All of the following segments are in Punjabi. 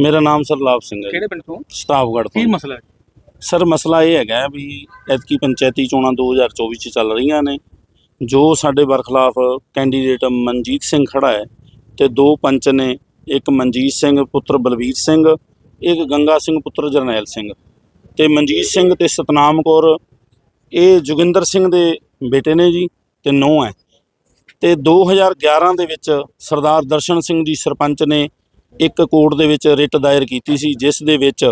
ਮੇਰਾ ਨਾਮ ਸਰਲਾਭ ਸਿੰਘ ਹੈ ਕਿਹੜੇ ਪਿੰਡ ਤੋਂ? ਸਤਾਵਗੜ੍ਹ ਕੀ ਤੋਂ ਮਸਲਾ ਹੈ? ਸਰ ਮਸਲਾ ਇਹ ਹੈਗਾ ਵੀ ਐਤਕੀ ਪੰਚਾਇਤੀ ਚੋਣਾਂ 2024 ਚ ਚੱਲ ਰਹੀਆਂ ਨੇ। ਜੋ ਸਾਡੇ ਬਰਖਲਾਫ ਕੈਂਡੀਡੇਟ ਮਨਜੀਤ ਸਿੰਘ ਖੜਾ ਹੈ ਤੇ ਦੋ ਪੰਚ ਨੇ ਇੱਕ ਮਨਜੀਤ ਸਿੰਘ ਪੁੱਤਰ ਬਲਵੀਰ ਸਿੰਘ ਇੱਕ ਗੰਗਾ ਸਿੰਘ ਪੁੱਤਰ ਜਰਨੈਲ ਸਿੰਘ। ਤੇ ਮਨਜੀਤ ਸਿੰਘ ਤੇ ਸਤਨਾਮ ਕੌਰ ਇਹ ਜੋਗਿੰਦਰ ਸਿੰਘ ਦੇ ਬੇਟੇ ਨੇ ਜੀ ਤੇ ਨੂੰਹ ਹੈ। ਤੇ 2011 ਦੇ ਵਿੱਚ ਸਰਦਾਰ ਦਰਸ਼ਨ ਸਿੰਘ ਜੀ ਸਰਪੰਚ ਨੇ ਇੱਕ ਕੋਰਟ ਦੇ ਵਿੱਚ ਰਿਟ ਦਾਇਰ ਕੀਤੀ ਸੀ, ਜਿਸ ਦੇ ਵਿੱਚ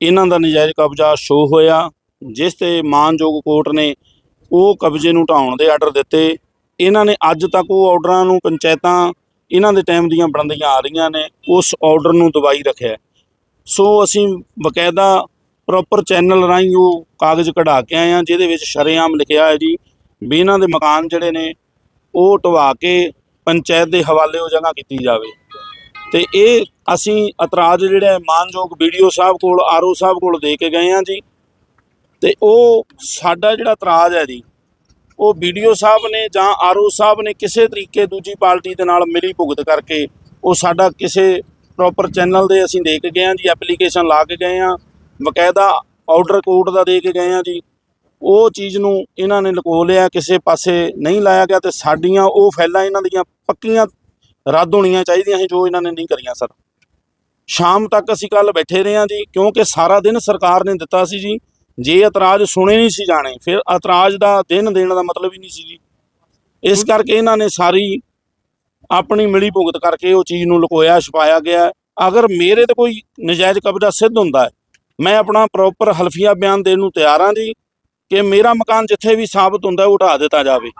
ਇਹਨਾਂ ਦਾ ਨਜਾਇਜ਼ ਕਬਜ਼ਾ ਸ਼ੋ ਹੋਇਆ, ਜਿਸ ਤੇ ਮਾਨਯੋਗ ਕੋਰਟ ਨੇ ਉਹ ਕਬਜ਼ੇ ਨੂੰ ਢਾਉਣ ਦੇ ਆਰਡਰ ਦਿੱਤੇ। ਇਹਨਾਂ ਨੇ ਅੱਜ ਤੱਕ ਉਹ ਆਰਡਰਾਂ ਨੂੰ ਪੰਚਾਇਤਾਂ ਇਹਨਾਂ ਦੇ ਟਾਈਮ ਦੀਆਂ ਬਣਦੀਆਂ ਆ ਰਹੀਆਂ ਨੇ, ਉਸ ਆਰਡਰ ਨੂੰ ਦਬਾਈ ਰੱਖਿਆ। ਸੋ ਅਸੀਂ ਬਕਾਇਦਾ ਪ੍ਰੋਪਰ ਚੈਨਲ ਰਾਹੀਂ ਉਹ ਕਾਗਜ਼ ਕਢਾ ਕੇ ਆਏ ਹਾਂ, ਜਿਹਦੇ ਵਿੱਚ ਸ਼ਰੇਆਮ ਲਿਖਿਆ ਹੈ ਜੀ ਵੀ ਇਹਨਾਂ ਦੇ ਮਕਾਨ ਜਿਹੜੇ ਨੇ, ਉਹ ਢਵਾ ਕੇ ਪੰਚਾਇਤ ਦੇ ਹਵਾਲੇ ਉਹ ਜਗ੍ਹਾ ਕੀਤੀ ਜਾਵੇ। ਤੇ ਇਹ ਅਸੀਂ ਇਤਰਾਜ਼ ਜਿਹੜਾ ਹੈ ਮਾਨਯੋਗ ਵੀਡੀਓ ਸਾਹਿਬ ਕੋਲ ਆਰਓ ਸਾਹਿਬ ਕੋਲ ਦੇ ਕੇ ਗਏ ਹਾਂ ਜੀ। ਤੇ ਉਹ ਸਾਡਾ ਜਿਹੜਾ ਇਤਰਾਜ਼ ਹੈ ਜੀ, ਉਹ ਵੀਡੀਓ ਸਾਹਿਬ ਨੇ ਜਾਂ ਆਰਓ ਸਾਹਿਬ ਨੇ ਕਿਸੇ ਤਰੀਕੇ ਦੂਜੀ ਪਾਰਟੀ ਦੇ ਨਾਲ ਮਿਲੀ ਭੁਗਤ ਕਰਕੇ ਉਹ ਸਾਡਾ ਕਿਸੇ ਪ੍ਰੋਪਰ ਚੈਨਲ ਦੇ ਅਸੀਂ ਦੇ ਕੇ ਗਏ ਹਾਂ ਜੀ ਐਪਲੀਕੇਸ਼ਨ ਲਾ ਕੇ ਗਏ ਹਾਂ, ਬਕਾਇਦਾ ਆਰਡਰ ਕੋਰਟ ਦਾ ਦੇ ਕੇ ਗਏ ਹਾਂ ਜੀ। ਉਹ ਚੀਜ਼ ਨੂੰ ਇਹਨਾਂ ਨੇ ਲੁਕੋ ਲਿਆ, ਕਿਸੇ ਪਾਸੇ ਨਹੀਂ ਲਾਇਆ ਗਿਆ ਤੇ ਸਾਡੀਆਂ ਉਹ ਫਾਈਲਾਂ ਇਹਨਾਂ ਦੀਆਂ ਪੱਕੀਆਂ ਰੱਦ ਹੋਣੀਆਂ ਚਾਹੀਦੀਆਂ ਸੀ, ਜੋ ਇਹਨਾਂ ਨੇ ਨਹੀਂ ਕਰੀਆਂ ਸਰ। ਸ਼ਾਮ ਤੱਕ ਅਸੀਂ ਕੱਲ ਬੈਠੇ ਰਹੇ ਹਾਂ ਜੀ, ਕਿਉਂਕਿ ਸਾਰਾ ਦਿਨ ਸਰਕਾਰ ਨੇ ਦਿੱਤਾ ਸੀ ਜੀ। ਜੇ ਇਤਰਾਜ਼ ਸੁਣੇ ਨਹੀਂ ਸੀ ਜਾਣੇ, ਫਿਰ ਇਤਰਾਜ਼ ਦਾ ਦਿਨ ਦੇਣ ਦਾ ਮਤਲਬ ਹੀ ਨਹੀਂ ਸੀ ਜੀ। ਇਸ ਕਰਕੇ ਇਹਨਾਂ ਨੇ ਸਾਰੀ ਆਪਣੀ ਮਿਲੀ ਭੁਗਤ ਕਰਕੇ ਉਹ ਚੀਜ਼ ਨੂੰ ਲੁਕੋਇਆ, ਛੁਪਾਇਆ ਗਿਆ। ਅਗਰ ਮੇਰੇ ਤੇ ਕੋਈ ਨਜਾਇਜ਼ ਕਬਜ਼ਾ ਸਿੱਧ ਹੁੰਦਾ ਹੈ, ਮੈਂ ਆਪਣਾ ਪ੍ਰੋਪਰ ਹਲਫੀਆ ਬਿਆਨ ਦੇਣ ਨੂੰ ਤਿਆਰ ਹਾਂ ਜੀ। ਕਿ ਮੇਰਾ ਮਕਾਨ ਜਿੱਥੇ ਵੀ ਸਾਬਤ ਹੁੰਦਾ ਉਹ ਢਾਹ ਦਿੱਤਾ ਜਾਵੇ।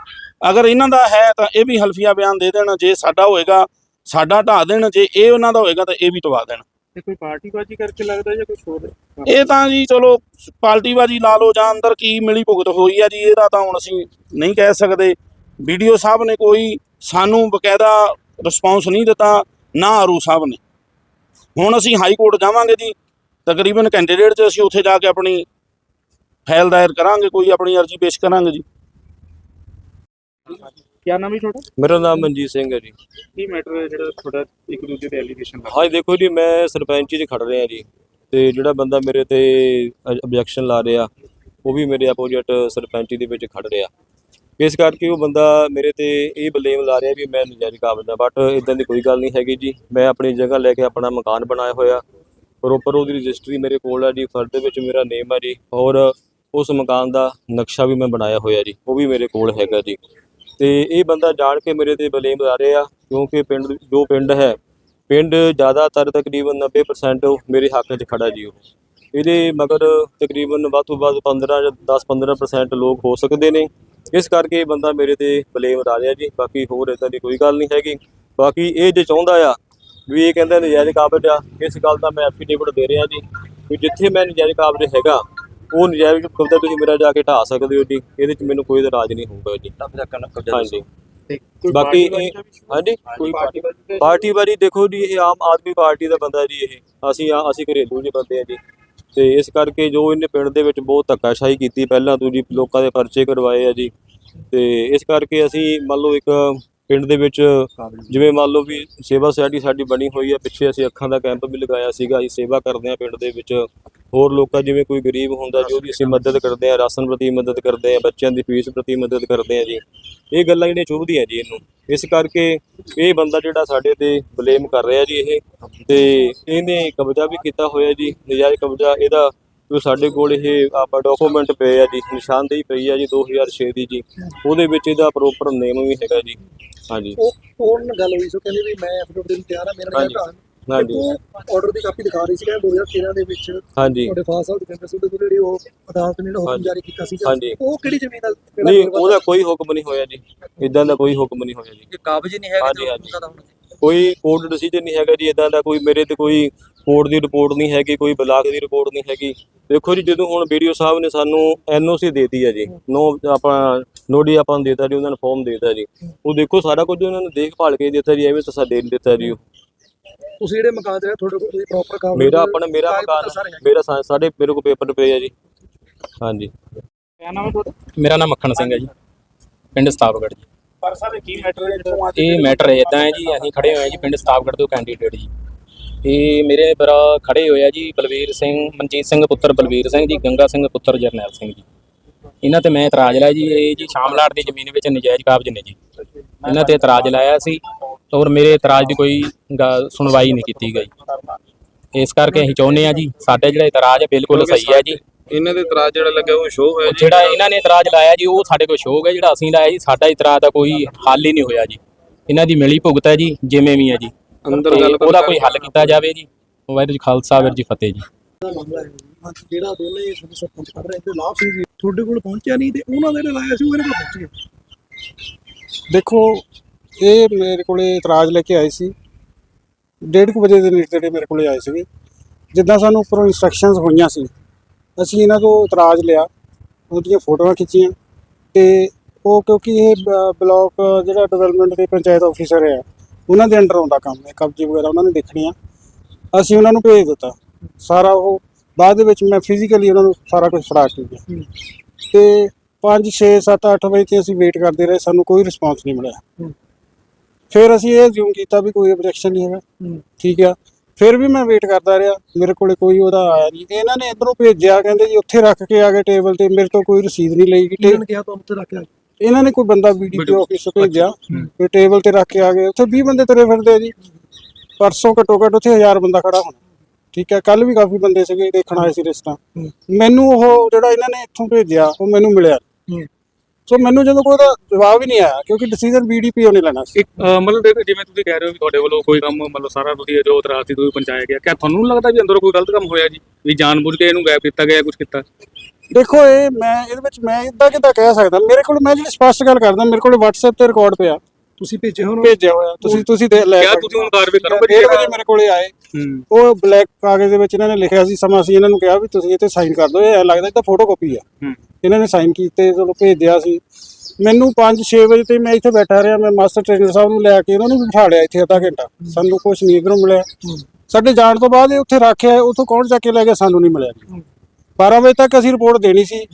ਅਗਰ ਇਹਨਾਂ ਦਾ ਹੈ ਤਾਂ ਇਹ ਵੀ ਹਲਫੀਆ ਬਿਆਨ ਦੇ ਦੇਣ ਜੇ ਸਾਡਾ ਹੋਏਗਾ ਸਾਡਾ ਢਾਹ ਦੇਣ ਜੇ ਇਹ ਉਹਨਾਂ ਦਾ ਹੋਏਗਾ ਤਾਂ ਇਹ ਵੀ ਟਵਾ ਦੇਣ। ਇਹ ਕੋਈ ਪਾਰਟੀਬਾਜ਼ੀ ਕਰਕੇ ਲੱਗਦਾ ਜਾਂ ਕੁਝ ਹੋਰ? ਹੈ? ਇਹ ਤਾਂ ਜੀ ਚਲੋ ਪਾਰਟੀਬਾਜੀ ਲਾ ਲਓ ਜਾਂ ਅੰਦਰ ਕੀ ਮਿਲੀ ਭੁਗਤ ਹੋਈ ਆ ਜੀ ਇਹਦਾ ਤਾਂ ਹੁਣ ਅਸੀਂ ਨਹੀਂ ਕਹਿ ਸਕਦੇ। ਵੀਡੀਓ ਸਾਹਿਬ ਨੇ ਕੋਈ ਸਾਨੂੰ ਬਕਾਇਦਾ ਰਿਸਪੌਂਸ ਨਹੀਂ ਦਿੱਤਾ ਨਾ ਆਰੂ ਸਾਹਿਬ ਨੇ। ਹੁਣ ਅਸੀਂ ਹਾਈ ਕੋਰਟ ਜਾਵਾਂਗੇ ਜੀ ਤਕਰੀਬਨ ਕੈਂਡੀਡੇਟ 'ਚ ਅਸੀਂ ਉੱਥੇ ਜਾ ਕੇ ਆਪਣੀ ਫਾਈਲ ਦਾਇਰ ਕਰਾਂਗੇ ਕੋਈ ਆਪਣੀ ਅਰਜ਼ੀ ਪੇਸ਼ ਕਰਾਂਗੇ ਜੀ। ਕਿਆ ਨਾਮ ਹੈ ਤੁਹਾਡਾ? ਮੇਰਾ ਨਾਮ ਮਨਜੀਤ ਸਿੰਘ ਹੈ ਜੀ। ਕੀ ਮੈਟਰ ਹੈ ਜਿਹੜਾ ਤੁਹਾਡਾ ਇੱਕ ਦੂਜੇ ਤੇ ਐਲੀਗੇਸ਼ਨ ਲੱਗਾ ਹਾਂਜੀ ਦੇਖੋ ਜੀ ਮੈਂ ਸਰਪੰਚੀ 'ਚ ਖੜ ਰਿਹਾ ਜੀ। ਤੇ ਜਿਹੜਾ ਬੰਦਾ ਮੇਰੇ ਤੇ ਆਬਜੈਕਸ਼ਨ ਲਾ ਰਿਹਾ ਉਹ ਵੀ ਮੇਰੇ ਆਪੋਜੀਟ ਸਰਪੰਚੀ ਦੇ ਵਿੱਚ ਖੜ ਰਿਹਾ। ਇਸ ਕਰਕੇ ਉਹ ਬੰਦਾ ਮੇਰੇ ਤੇ ਇਹ ਬਲੇਮ ਲਾ ਰਿਹਾ ਵੀ ਮੈਂ ਨਜਾਇਜ਼ ਕਾਬਜ਼ ਹਾਂ ਬਟ ਇਦਾਂ ਦੀ ਕੋਈ ਗੱਲ ਨਹੀਂ ਹੈਗੀ ਜੀ। ਮੈਂ ਆਪਣੀ ਜਗ੍ਹਾ ਲੈ ਕੇ ਆਪਣਾ ਮਕਾਨ ਬਣਾਇਆ ਹੋਇਆ। ਪ੍ਰੋਪਰ ਉਹਦੀ ਰਜਿਸਟਰੀ ਮੇਰੇ ਕੋਲ ਹੈ ਜੀ ਫਰਦ ਦੇ ਵਿੱਚ ਮੇਰਾ ਨੇਮ ਹੈ ਜੀ। ਔਰ ਉਸ ਮਕਾਨ ਦਾ ਨਕਸ਼ਾ ਵੀ ਮੈਂ ਬਣਾਇਆ ਹੋਇਆ ਜੀ, ਉਹ ਵੀ ਮੇਰੇ ਕੋਲ ਹੈਗਾ ਜੀ। ਤੇ ਇਹ ਬੰਦਾ ਜਾਣ ਕੇ ਮੇਰੇ ਤੇ ਬਲੇਮ ਲਾ ਰਿਹਾ, ਕਿਉਂਕਿ ਪਿੰਡ, ਜੋ ਪਿੰਡ ਹੈ, ਪਿੰਡ ਜ਼ਿਆਦਾਤਰ ਤਕਰੀਬਨ 90% ਮੇਰੇ ਹੱਕ 'ਚ ਖੜਾ ਜੀ ਉਹ। ਇਹਦੇ ਮਗਰ ਤਕਰੀਬਨ ਵੱਧ ਤੋਂ ਵੱਧ 15 ਜਾਂ 10-15% ਲੋਕ ਹੋ ਸਕਦੇ ਨੇ। ਇਸ ਕਰਕੇ ਇਹ ਬੰਦਾ ਮੇਰੇ ਤੇ ਬਲੇਮ ਲਾ ਰਿਹਾ ਜੀ, ਬਾਕੀ ਹੋਰ ਇਦਾਂ ਦੀ ਕੋਈ ਗੱਲ ਨਹੀਂ ਹੈਗੀ। ਬਾਕੀ ਇਹ ਜੇ ਚਾਹੁੰਦਾ ਆ ਵੀ ਇਹ ਕਹਿੰਦਾ ਨਜਾਇਜ਼ ਕਾਬਜ ਆ, ਇਸ ਗੱਲ ਦਾ ਮੈਂ ਐਫੀਡੇਵਿਟ ਦੇ ਰਿਹਾ ਜੀ, ਵੀ ਜਿੱਥੇ ਮੈਂ ਨਜਾਇਜ਼ ਕਾਬਜ ਹੈਗਾ ਉਹ ਨਜਾਇਜ਼ ਕਬਜ਼ਾ ਤੁਸੀਂ ਮੇਰਾ ਜਾ ਕੇ ਢਾ ਸਕਦੇ ਹੋ ਜੀ। ਇਹਦੇ 'ਚ ਮੈਨੂੰ ਕੋਈ ਇਤਰਾਜ਼ ਨਹੀਂ ਹੋਊਗਾ ਜੀ। ਤੇ ਬਾਕੀ ਇਹ-? ਹਾਂਜੀ? ਕੋਈ ਪਾਰਟੀ ਬਾਰੀ ਦੇਖੋ ਜੀ ਇਹ ਆਮ ਆਦਮੀ ਪਾਰਟੀ ਦਾ ਬੰਦਾ ਜੀ ਇਹ। ਅਸੀਂ ਆ- ਅਸੀਂ ਘਰੇਲੂ ਜੀ ਬੰਦੇ ਆ ਜੀ। ਤੇ ਇਸ ਕਰਕੇ ਜੋ ਇਹਨੇ ਪਿੰਡ ਦੇ ਵਿੱਚ ਬਹੁਤ ਧੱਕਾਸ਼ਾਹੀ ਕੀਤੀ ਪਹਿਲਾਂ ਦੂਜੀ ਲੋਕਾਂ ਦੇ ਪਰਚੇ ਕਰਵਾਏ ਆ ਜੀ। ਤੇ ਇਸ ਕਰਕੇ ਅਸੀਂ ਮੰਨ ਲਓ ਇੱਕ ਪਿੰਡ ਦੇ ਵਿੱਚ ਜਿਵੇਂ ਮੰਨ ਲਓ ਵੀ ਸੇਵਾ ਸੁਸਾਇਟੀ ਸਾਡੀ ਬਣੀ ਹੋਈ ਆ ਪਿੱਛੇ ਅਸੀਂ ਅੱਖਾਂ ਦਾ ਕੈਂਪ ਵੀ ਲਗਾਇਆ ਸੀਗਾ ਅਸੀਂ ਸੇਵਾ ਕਰਦੇ ਆ ਪਿੰਡ ਦੇ ਵਿੱਚ। ਹੋਰ ਲੋਕਾਂ ਜਿਵੇਂ ਕੋਈ ਗਰੀਬ ਹੁੰਦਾ ਜੋ ਉਹਦੀ ਅਸੀਂ ਮਦਦ ਕਰਦੇ ਆ ਰਾਸ਼ਨ ਪ੍ਰਤੀ ਮਦਦ ਕਰਦੇ ਆ ਬੱਚਿਆਂ ਦੀ ਫੀਸ ਪ੍ਰਤੀ ਮਦਦ ਕਰਦੇ ਆ ਜੀ। ਇਹ ਗੱਲਾਂ ਜਿਹੜੀਆਂ ਚੁਭਦੀਆਂ ਜੀ ਇਹਨੂੰ। ਇਸ ਕਰਕੇ ਇਹ ਬੰਦਾ ਜਿਹੜਾ ਸਾਡੇ ਤੇ ਬਲੇਮ ਕਰ ਰਿਹਾ ਜੀ ਇਹ। ਤੇ ਇਹਨੇ ਕਬਜ਼ਾ ਵੀ ਕੀਤਾ ਹੋਇਆ ਜੀ ਨਜਾਇਜ਼ ਕਬਜ਼ਾ ਇਹਦਾ ਜੋ ਸਾਡੇ ਕੋਲ ਇਹ ਆਪਾਂ ਡਾਕੂਮੈਂਟ ਪਏ ਆ ਜੀ ਨਿਸ਼ਾਨਦੇਹੀ ਪਈ ਆ ਜੀ 2006 ਦੀ ਜੀ। ਉਹਦੇ ਵਿੱਚ ਇਹਦਾ ਪ੍ਰੋਪਰ ਨੇਮ ਵੀ ਹੈਗਾ ਜੀ। ਹਾਂਜੀ। ਉਹ ਉਹ ਨਾਲ ਗੱਲ ਹੋਈ ਸੋ ਕਹਿੰਦੇ ਵੀ ਮੈਂ ਐਫੀਡੇਵਿਟ ਦੇਣ ਤਿਆਰ ਆ ਮੇਰਾ। ਨਾਮ ਭਰਾ। ਹਾਂਜੀ। ਆਰਡਰ ਦੀ ਕਾਪੀ ਦਿਖਾ ਰਹੀ ਸੀ ਕਹਿੰਦੇ 2013 ਦੇ ਵਿੱਚ ਹਾਂਜੀ। ਤੁਹਾਡੇ ਫਾਦਰ ਸਾਹਿਬ ਕਹਿੰਦੇ ਸੀ ਉਹਦੇ ਕੋਲ ਜਿਹੜੀ ਉਹ ਅਦਾਲਤ ਨੇ ਜਿਹੜਾ ਹੁਕਮ। ਜਾਰੀ ਕੀਤਾ ਸੀ ਹਾਂਜੀ। ਉਹ ਕਿਹੜੀ ਜ਼ਮੀਨ ਦਾ ਨਹੀਂ ਉਹਦਾ ਕੋਈ ਹੁਕਮ ਨਹੀਂ ਹੋਇਆ ਜੀ। ਇਦਾਂ ਦਾ ਕੋਈ ਹੁਕਮ ਨਹੀਂ ਹੋਇਆ ਜੀ। ਇਹ ਕਾਬਜ਼ ਨਹੀਂ ਹੈਗਾ ਜੋ ਕੋਈ ਕੋਰਟ ਡਿਸੀਜਨ ਨਹੀਂ ਹੈਗਾ ਜੀ ਇਦਾਂ ਦਾ ਕੋਈ ਮੇਰੇ ਤੇ ਕੋਈ ਕੋਰਟ ਦੀ ਰਿਪੋਰਟ ਨਹੀਂ ਹੈਗੀ ਕੋਈ ਬਲਾਕ ਦੀ ਰਿਪੋਰਟ ਨਹੀਂ ਹੈਗੀ। ਦੇਖੋ ਜੀ ਜਦੋਂ ਹੁਣ ਵੀਡੀਓ ਸਾਹਿਬ ਨੇ ਸਾਨੂੰ ਐਨਓਸੀ ਦੇਤੀ ਹੈ ਜੀ ਨੋ ਆਪਾਂ ਨੋਡੀ ਆਪਾਂ ਨੂੰ ਦੇਤਾ ਜੀ ਉਹਨਾਂ ਨੇ ਫਾਰਮ ਦੇਤਾ ਜੀ। ਉਹ ਦੇਖੋ ਸਾਰਾ ਕੁਝ ਉਹਨਾਂ ਨੇ ਦੇਖਭਾਲ ਕੇ ਦਿੱਤਾ ਜੀ ਐਵੇਂ ਤਾਂ ਦੇ ਨਹੀਂ ਦਿੱਤਾ ਜੀ ਉਹ। ਤੁਸੀਂ ਜਿਹੜੇ ਮਕਾਨ ਦੇ ਤੁਹਾਡੇ ਕੋਲ ਪ੍ਰੋਪਰ ਕਾਗਜ਼ ਮੇਰਾ ਆਪਣਾ ਮੇਰਾ ਮਕਾਨ। ਮੇਰਾ ਸਾਡੇ ਮੇਰੇ ਕੋਲ ਪੇਪਰ ਪਏ ਆ ਜੀ। ਹਾਂਜੀ। ਕਿਆ ਨਾਮ ਹੈ ਤੁਹਾਡਾ? ਮੇਰਾ ਨਾਮ ਮੱਖਣ ਸਿੰਘ ਹੈ ਜੀ। ਪਿੰਡ ਸਤਾਵਗੜ੍ਹ ਜੀ। ਪਰ ਸਰ ਕੀ ਮੈਟਰ ਹੈ ਜਿਹੜਾ ਇਹ ਮੈਟਰ ਇਦਾਂ ਹੈ ਜੀ, ਅਸੀਂ ਖੜੇ ਹੋਏ ਹਾਂ ਜੀ ਪਿੰਡ ਸਤਾਵਗੜ੍ਹ ਤੋਂ ਕੈਂਡੀਡੇਟ ਜੀ। ਇਹ ਮੇਰੇ ਭਰਾ ਖੜੇ ਹੋਏ ਜੀ, ਬਲਵੀਰ ਸਿੰਘ, ਮਨਜੀਤ ਸਿੰਘ ਪੁੱਤਰ ਬਲਵੀਰ ਸਿੰਘ ਜੀ, ਗੰਗਾ ਸਿੰਘ ਪੁੱਤਰ ਜਰਨੈਲ ਸਿੰਘ ਜੀ। ਇਹਨਾਂ ਤੇ ਮੈਂ ਇਤਰਾਜ਼ ਲਾਇਆ ਜੀ, ਇਹ ਜੀ ਸ਼ਾਮਲਾਟ ਦੀ ਜ਼ਮੀਨ ਵਿੱਚ ਨਜਾਇਜ਼ ਕਾਬਜ਼ ਨੇ ਜੀ। ਇਹਨਾਂ ਤੇ ਇਤਰਾਜ਼ ਲਾਇਆ ਸੀ ਔਰ ਮੇਰੇ ਇਤਰਾਜ਼ ਦੀ ਕੋਈ ਗਾ- ਸੁਣਵਾਈ ਨਹੀਂ ਕੀਤੀ ਗਈ। ਇਸ ਕਰਕੇ ਅਸੀਂ ਚਾਹੁੰਦੇ ਆ ਜੀ, ਸਾਡਾ ਜਿਹੜਾ ਇਤਰਾਜ਼ ਹੈ, ਬਿਲਕੁਲ ਸਹੀ ਹੈ ਜੀ। ਇਹਨਾਂ ਦੇ ਇਤਰਾਜ਼ ਜਿਹੜਾ ਲੱਗਾ ਉਹ ਸ਼ੋਅ ਹੋਇਆ ਜੀ। ਜਿਹੜਾ ਇਹਨਾਂ ਨੇ ਇਤਰਾਜ਼ ਲਾਇਆ ਜੀ ਉਹ ਸਾਡੇ ਕੋਲ ਸ਼ੋਅ ਹੈ ਜਿਹੜਾ ਅਸੀਂ ਲਾਇਆ ਜੀ ਸਾਡਾ ਇਤਰਾਜ਼ ਦਾ ਕੋਈ ਹੱਲ ਹੀ ਨਹੀਂ ਹੋਇਆ ਜੀ। ਇਹਨਾਂ ਦੀ ਮਿਲੀ ਭੁਗਤ ਹੈ ਜੀ ਜਿਵੇਂ ਵੀ ਹੈ ਜੀ। ਅੰਦਰ ਤੇ ਗੱਲ ਉਹਦਾ ਕੋਈ ਹੱਲ ਕੀਤਾ ਜਾਵੇ ਜੀ। ਵਾਹਿਗੁਰੂ ਜੀ ਖਾਲਸਾ ਵਾਹਿਗੁਰੂ ਜੀ ਫਤਿਹ ਜੀ। ਦਾ ਮਾਮਲਾ ਹੈ ਹਾਂਜੀ ਜਿਹੜਾ ਦੋਨੇ ਸਾਡੇ ਸਰਪੰਚ ਕਰ ਰਹੇ ਤੇ ਲਾਭ ਸਿੰਘ ਜੀ। ਤੁਹਾਡੇ ਕੋਲ ਪਹੁੰਚਿਆ ਨਹੀਂ ਤੇ ਉਹਨਾਂ ਦੇ ਜਿਹੜੇ ਲਾਇਆ ਸੀ ਉਹ ਇਹਦੇ ਕੋਲ ਪਹੁੰਚ ਗਿਆ ਦੇਖੋ ਇਹ ਮੇਰੇ ਕੋਲੇ ਇਤਰਾਜ਼ ਲੈ ਕੇ ਆਏ ਸੀ। 1:30 ਵਜੇ ਦੇ ਨੇੜੇ ਮੇਰੇ ਕੋਲੇ ਆਏ ਸੀਗੇ। ਜਿੱਦਾਂ ਸਾਨੂੰ ਉੱਪਰੋਂ ਇਨਸਟਰਕਸ਼ਨਸ ਹੋਈਆਂ ਸੀ। ਅਸੀਂ ਇਹਨਾਂ ਤੋਂ ਇਤਰਾਜ਼ ਲਿਆ ਉਹਦੀਆਂ ਫੋਟੋਆਂ ਖਿੱਚੀਆਂ ਤੇ ਉਹ ਕਿਉਂਕਿ ਇਹ ਬਲਾਕ ਜਿਹੜਾ ਡਿਵੈਲਪਮੈਂਟ ਦੇ ਪੰਚਾਇਤ ਆਫੀਸਰ ਹੈ ਉਹਨਾਂ ਦੇ ਅੰਡਰ ਆਉਂਦਾ ਕੰਮ ਹੈ ਕਬਜ਼ੇ ਵਗੈਰਾ ਉਹਨਾਂ ਨੇ ਦੇਖਣੀਆਂ। ਅਸੀਂ ਉਹਨਾਂ ਨੂੰ ਭੇਜ ਦਿੱਤਾ। ਸਾਰਾ ਉਹ ਬਾਅਦ ਦੇ ਵਿੱਚ ਮੈਂ ਫਿਜ਼ੀਕਲੀ ਉਹਨਾਂ ਨੂੰ ਸਾਰਾ ਕੁਝ ਫੜਾ ਕੇ ਗਿਆ। ਤੇ 5 6 7 8 ਵਜੇ ਤੇ ਅਸੀਂ ਵੇਟ ਕਰਦੇ ਰਹੇ ਸਾਨੂੰ ਕੋਈ ਰਿਸਪਾਂਸ ਨਹੀਂ ਮਿਲਿਆ। ਫਿਰ ਅਸੀਂ ਇਹ ਅਸਿਊਮ ਕੀਤਾ ਵੀ ਕੋਈ ਆਬਜੈਕਸ਼ਨ ਨਹੀਂ ਹੈਗਾ। ਠੀਕ ਆ। ਫਿਰ ਵੀ ਮੈਂ ਵੇਟ ਕਰਦਾ ਰਿਹਾ। ਮੇਰੇ ਕੋਲੇ ਕੋਈ ਉਹਦਾ ਆਇਆ ਨਹੀਂ। ਇਹਨਾਂ ਨੇ ਇਧਰੋਂ ਭੇਜਿਆ ਕਹਿੰਦੇ ਜੀ ਉੱਥੇ ਰੱਖ ਕੇ ਆ ਗਏ ਟੇਬਲ ਤੇ। ਮੇਰੇ ਤੋਂ ਕੋਈ ਰਸੀਦ ਨਹੀਂ ਲਈ। ਗਈ ਤੇ ਇਹਨਾਂ ਨੇ ਕਿਹਾ ਤੁਹਾਨੂੰ ਉੱਥੇ ਰੱਖਿਆ ਇਹਨਾਂ ਨੇ ਕੋਈ ਬੰਦਾ ਵੀਡੀਓ ਆਫਿਸ ਤੋਂ ਭੇਜਿਆ। ਤੇ ਟੇਬਲ ਤੇ ਰੱਖ ਕੇ ਆ ਗਏ। ਉੱਥੇ 20 ਬੰਦੇ ਤੁਰੇ ਫਿਰਦੇ ਆ ਜੀ। ਪਰਸੋਂ ਘੱਟੋ ਘੱਟ ਉੱਥੇ 1000 ਬੰਦਾ ਖੜਾ ਹੋਣਾ। ਠੀਕ ਹੈ ਕੱਲ ਵੀ ਕਾਫੀ ਬੰਦੇ ਸੀਗੇ ਦੇਖਣ ਆਏ ਸੀ ਰਿਸਟਾਂ ਮੈਨੂੰ ਉਹ ਜਿਹੜਾ ਇਹਨਾਂ ਨੇ ਇੱਥੋਂ ਭੇਜਿਆ ਉਹ ਮੈਨੂੰ ਮਿਲਿਆ। ਸੋ ਮੈਨੂੰ ਜਦੋਂ ਕੋਈ ਉਹਦਾ ਜਵਾਬ ਹੀ ਨਹੀਂ ਆਇਆ ਕਿਉਂਕਿ ਡਿਸੀਜਨ ਬੀਡੀਪੀਓ ਨੇ ਲੈਣਾ ਸੀ। ਇੱਕ ਅਹ, ਮਤਲਬ ਦੇਖੋ ਜਿਵੇਂ ਤੁਸੀਂ ਕਹਿ ਰਹੇ ਹੋ ਵੀ ਤੁਹਾਡੇ ਵੱਲੋਂ ਕੋਈ ਕੰਮ ਮਤਲਬ ਸਾਰਾ ਤੁਸੀਂ ਜੋ ਇਤਰਾਜ਼ ਸੀ ਤੁਸੀਂ ਪਹੁੰਚਾਇਆ ਗਿਆ। ਕਿਆ ਤੁਹਾਨੂੰ ਨਹੀਂ ਲੱਗਦਾ ਵੀ ਅੰਦਰੋਂ ਕੋਈ ਗਲਤ ਕੰਮ ਹੋਇਆ ਜੀ? ਵੀ ਜਾਣਬੁੱਝ ਕੇ ਇਹਨੂੰ ਗਾਇਬ ਕੀਤਾ ਗਿਆ ਕੁਝ ਕੀਤਾ? ਦੇਖੋ ਇਹ ਮੈਂ ਇਹਦੇ ਵਿੱਚ ਮੈਂ ਇਦਾਂ ਕਿਦਾਂ ਕਹਿ ਸਕਦਾ? ਮੇਰੇ ਕੋਲ ਮੈਂ ਜਿਹੜੀ ਸਪਸ਼ਟ ਗੱਲ ਕਰਦਾ ਮੇਰੇ ਕੋਲ WhatsApp ਤੇ ਰਿਕਾਰਡ ਪਿਆ। ਤੁਸੀਂ ਭੇਜੇ ਹੁਣ? ਭੇਜਿਆ ਹੋਇਆ। ਤੁਸੀਂ ਤੁਸੀਂ ਦੇ ਲੈ ਕਿਆ ਤੁਸੀਂ ਹੁਣ ਹੋ। ਕਾਰਵਾਈ ਕਰੋਗੇ ਜੀ? ਡੇਢ ਵਜੇ ਮੇਰੇ ਕੋਲੇ ਆਏ। ਹੂੰ। ਉਹ ਬਲੈਕ ਕਾਗਜ਼ ਦੇ ਵਿੱਚ ਇਹਨਾਂ ਨੇ ਲਿਖਿਆ ਸੀ ਸਮਾਂ ਸੀ। ਇਹਨਾਂ ਨੂੰ ਕਿਹਾ ਵੀ ਤੁਸੀਂ ਤੇ ਸਾਈਨ ਕਰ ਦਿਓ। ਇਹ ਲੱਗਦਾ ਇਹ ਤਾਂ ਫੋਟੋ ਕਾਪੀ ਆ। ਹੂੰ। ਇਹਨਾਂ ਨੇ ਸਾਈਨ ਕੀਤੇ ਚਲੋ ਭੇਜਿਆ ਸੀ। ਮੈਨੂੰ 5-6 ਵਜੇ ਤੇ ਮੈਂ ਇੱਥੇ ਬੈਠਾ ਰਿਹਾ। ਮੈਂ ਮਾਸਟਰ ਟ੍ਰੇਨਰ ਸਾਹਿਬ ਨੂੰ ਲੈ ਕੇ ਉਹਨਾਂ ਨੂੰ ਬਿਠਾ ਲਿਆ ਇੱਥੇ ਅੱਧਾ ਘੰਟਾ। ਸਾਨੂੰ ਕੁਝ ਨਹੀਂ ਇਧਰੋਂ ਮਿਲਿਆ। ਸਾਡੇ ਜਾਣ ਤੋਂ ਬਾਅਦ ਇਹ ਉੱਥੇ ਰੱਖਿਆ ਉੱਥੋਂ ਕੌਣ ਚੱਕ ਕੇ ਲੈ ਗਿਆ? ਸਾਨੂੰ ਨਹੀਂ ਮਿਲਿਆ। ਜੀ 12 ਵਜੇ ਤੱਕ ਅਸੀਂ ਰਿਪੋਰਟ ਦੇਣੀ ਸੀ।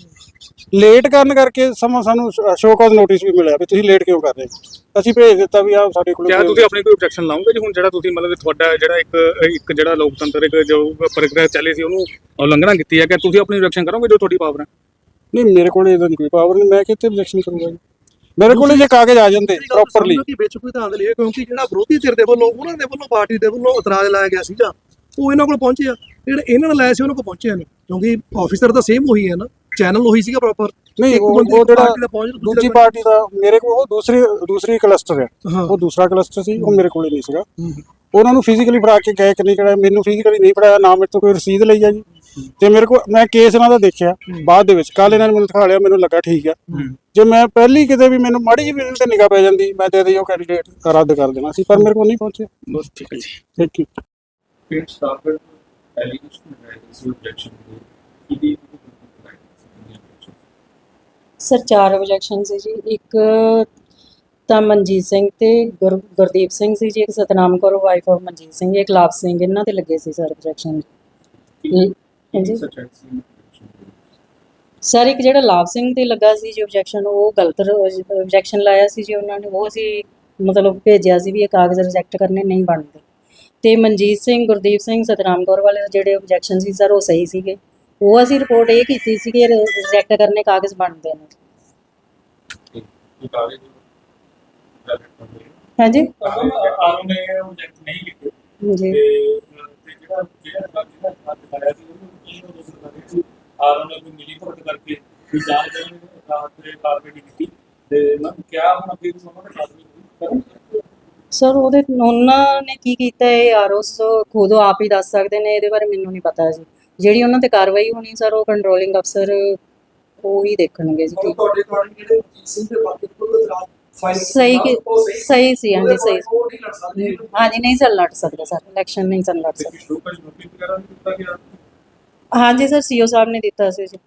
ਲੇਟ ਕਰਨ ਕਰਕੇ ਸਮਾਂ ਸਾਨੂੰ ਸ਼ੋਅ ਕਾਜ਼ ਨੋਟਿਸ ਵੀ ਮਿਲਿਆ ਵੀ ਤੁਸੀਂ ਲੇਟ ਕਿਉਂ ਕਰ ਰਹੇ ਹੋ? ਅਸੀਂ ਭੇਜ ਦਿੱਤਾ ਵੀ ਆ ਸਾਡੇ ਕੋਲ ਕਿਆ ਤੁਸੀਂ ਆਪਣੀ ਕੋਈ ਆਬਜੈਕਸ਼ਨ ਲਾਉਂਗੇ ਜੀ? ਹੁਣ ਜਿਹੜਾ ਤੁਸੀਂ ਮਤਲਬ ਤੁਹਾਡਾ ਜਿਹੜਾ ਇੱਕ ਇੱਕ ਜਿਹੜਾ ਲੋਕਤੰਤਰਿਕ ਜੋ ਪ੍ਰਕਿਰਿਆ ਚੱਲੀ ਸੀ ਉਹਨੂੰ ਉਲੰਘਣਾ ਕੀਤੀ ਹੈ ਕਿ ਤੁਸੀਂ ਆਪਣੀ ਆਬਜੈਕਸ਼ਨ ਕਰੋਗੇ ਜੋ ਤੁਹਾਡੀ ਪਾਵਰ ਹੈ? ਨਹੀਂ ਮੇਰੇ ਕੋਲ ਇਹਦਾ ਨਹੀਂ ਕੋਈ ਪਾਵਰ ਨਹੀਂ ਮੈਂ ਕਿਤੇ ਆਬਜੈਕਸ਼ਨ ਕਰੂੰਗਾ ਜੀ? ਮੇਰੇ ਕੋਲ ਜੇ ਕਾਗਜ਼ ਆ ਜਾਂਦੇ ਪ੍ਰੋਪਰਲੀ ਕਿ ਵਿੱਚ ਕੋਈ ਧਾਂਦ ਲਈ ਕਿਉਂਕਿ ਜਿਹੜਾ ਵਿਰੋਧੀ ਧਿਰ ਦੇ ਵੱਲੋਂ ਉਹਨਾਂ ਦੇ ਵੱਲੋਂ ਪਾਰਟੀ ਦੇ ਵੱਲੋਂ ਇਤਰਾਜ਼ ਲਾਇਆ ਗਿਆ ਸੀਗਾ ਉਹ ਇਹਨਾਂ ਕੋਲ ਪਹੁੰਚਿਆ। ਜਿਹੜੇ ਇਹਨਾਂ ਨੇ ਲਾਇਆ ਸੀ ਉਹਨਾਂ ਕੋਲ ਪਹੁੰਚਿਆ ਨਹੀਂ ਕਿਉਂਕਿ ਆਫੀਸਰ ਤਾਂ ਸੇਮ ਉਹੀ ਹੈ ਨਾ। ਚੈਨਲ ਉਹੀ ਸੀਗਾ ਪ੍ਰੋਪਰ ਨਹੀਂ ਉਹ ਉਹ ਜਿਹੜਾ ਦੂਜੀ ਪਾਰਟੀ ਦਾ ਮੇਰੇ ਕੋਲ ਉਹ ਦੂਸਰੀ ਦੂਸਰੀ ਕਲਸਟਰ ਹੈ। ਹਾਂ। ਉਹ ਦੂਸਰਾ ਕਲਸਟਰ ਸੀ ਉਹ ਮੇਰੇ ਕੋਲੇ ਨਹੀਂ ਸੀਗਾ। ਉਹਨਾਂ ਨੂੰ ਫਿਜ਼ੀਕਲੀ ਫੜਾ ਕੇ ਗਏ ਕਿ ਨਹੀਂ ਮੈਨੂੰ ਫਿਜ਼ੀਕਲੀ ਨਹੀਂ ਫੜਾਇਆ ਨਾ ਮੇਰੇ ਤੋਂ ਕੋਈ ਰਸੀਦ ਲਈ ਆ ਜੀ। ਤੇ ਮੇਰੇ ਕੋਲ ਮੈਂ ਕੇਸ ਇਹਨਾਂ ਦਾ ਦੇਖਿਆ ਬਾਅਦ ਦੇ ਵਿੱਚ। ਕੱਲ ਇਹਨਾਂ ਨੇ ਮੈਨੂੰ ਦਿਖਾ ਲਿਆ ਮੈਨੂੰ ਲੱਗਾ ਠੀਕ ਆ। ਜੇ ਮੈਂ ਪਹਿਲੀ ਕਿਤੇ ਵੀ ਮੈਨੂੰ ਮਾੜੀ ਜਿਹੀ ਵੀ ਤੇ ਨਿਗਾਹ ਪੈ ਜਾਂਦੀ ਮੈਂ ਤੇ ਇਹਦੇ ਉਹ ਕੈਂਡੀਡੇਟ ਰੱਦ ਕਰ ਦੇਣਾ ਸੀ ਪਰ ਮੇਰੇ ਕੋਲ ਨਹੀਂ ਪਹੁੰਚਿਆ। ਬਸ ਠੀਕ ਹੈ ਜੀ। Thank you it started allegation that is objection sir ਚਾਰ ਆਬਜੈਕਸ਼ਨ ਸੀ ਜੀ। ਇੱਕ ਤਾਂ ਮਨਜੀਤ ਸਿੰਘ ਤੇ ਗੁਰ- ਗੁਰਦੀਪ ਸਿੰਘ ਸੀ ਜੀ। ਇੱਕ ਸਤਨਾਮ ਕੌਰ ਵਾਈਫ ਆਫ ਮਨਜੀਤ ਸਿੰਘ। ਇੱਕ ਲਾਭ ਸਿੰਘ ਇਹਨਾਂ ਤੇ ਲੱਗੇ ਸੀ ਸਰ ਆਬਜੈਕਸ਼ਨ as ਸਰ ਇੱਕ ਜਿਹੜਾ ਲਾਭ ਸਿੰਘ ਤੇ ਲੱਗਾ ਸੀ ਜੀ ਆਬਜੈਕਸ਼ਨ ਉਹ ਗਲਤ ਆਬਜੈਕਸ਼ਨ ਲਾਇਆ ਸੀ ਜੀ ਉਹਨਾਂ ਨੇ। ਉਹ ਸੀ ਮਤਲਬ ਭੇਜਿਆ ਸੀ ਵੀ ਇਹ ਕਾਗਜ਼ ਰਿਜੈਕਟ ਕਰਨੇ ਨਹੀਂ ਬਣਦੇ। ਤੇ ਮਨਜੀਤ ਸਿੰਘ ਗੁਰਦੀਪ ਸਿੰਘ ਸਤਨਾਮ ਕੌਰ ਵਾਲੇ ਜਿਹੜੇ ਆਬਜੈਕਸ਼ਨ ਸੀ ਸਰ ਉਹ ਸਹੀ ਸੀਗੇ। ਉਹ ਅਸੀਂ ਰਿਪੋਰਟ ਇਹ ਕੀਤੀ ਸੀ ਕਿ ਰਿਜੈਕਟ ਕਰਨੇ ਕਾਗਜ਼ ਬਣਦੇ ਨੇ। ਹਾਂਜੀ? ਆਰੋ ਨੇ ਆਬਜੈਕਟ ਨਹੀਂ ਕੀਤੇ ਜੀ ਤੇ ਤੇ ਜਿਹੜਾ ਜਿਹੜਾ ਜਿਹੜਾ ਹੱਥ ਕਰਾਇਆ ਸੀ ਉਹਨੂੰ ਕੀ ਉਹ ਦੱਸਣ ਸੀ ਆਰੋ ਨੇ ਕੋਈ ਮਿਲੀ ਭਗਤ ਕਰਕੇ ਵੀ ਜਾਣ ਕੇ ਰਾਤ ਦੇ ਕਾਰਵਾਈ ਕੀਤੀ ਤੇ ਮੈਂ ਕਿਹਾ ਹੁਣ ਅੱਗੇ ਵੀ ਉਹਨਾਂ ਨੇ ਕਾਰਵਾਈ ਕਰਨੀ ਸਰ ਉਹਦੇ, ਉਹਨਾਂ ਨੇ ਕੀ ਕੀਤਾ? ਇਹ ਆਰਓਸ ਖੁਦ ਆਪ ਹੀ ਦੱਸ ਸਕਦੇ ਨੇ, ਇਹਦੇ ਬਾਰੇ ਮੈਨੂੰ ਨਹੀਂ ਪਤਾ ਜੀ। ਜਿਹੜੀ ਉਹਨਾਂ ਤੇ ਕਾਰਵਾਈ ਹੋਣੀ ਸਰ ਉਹ ਕੰਟਰੋਲਿੰਗ ਅਫਸਰ ਉਹ ਹੀ ਦੇਖਣਗੇ ਜੀ ਠੀਕ ਤੁਹਾਡੇ ਅਕੋਰਡਿੰਗ ਜਿਹੜੇ ਸਿੰਘ ਦੇ ਬਾਕੀ ਕੋਲ ਇਤਰਾਜ਼ ਫਾਈਲ ਸਹੀ ਕਿ ਸਹੀ ਸੀ? ਹਾਂਜੀ ਸਹੀ ਸੀ। ਉਹ ਨਹੀਂ ਲੜ ਸਕਦੇ ਹਾਂਜੀ ਨਹੀਂ ਚੱਲ ਲੜ ਸਕਦਾ ਸਰ ਇਲੈਕਸ਼ਨ ਨਹੀਂ ਚੱਲ ਲੜ ਤੇ ਸਕਦਾ। ਸ਼ੋਅ ਨੋਟਿਸ ਵਗੈਰਾ ਵੀ ਦਿੱਤਾ ਗਿਆ? ਹਾਂਜੀ ਸਰ ਸੀਓ ਸਾਹਿਬ ਨੇ ਦਿੱਤਾ ਸੀ ਜੀ।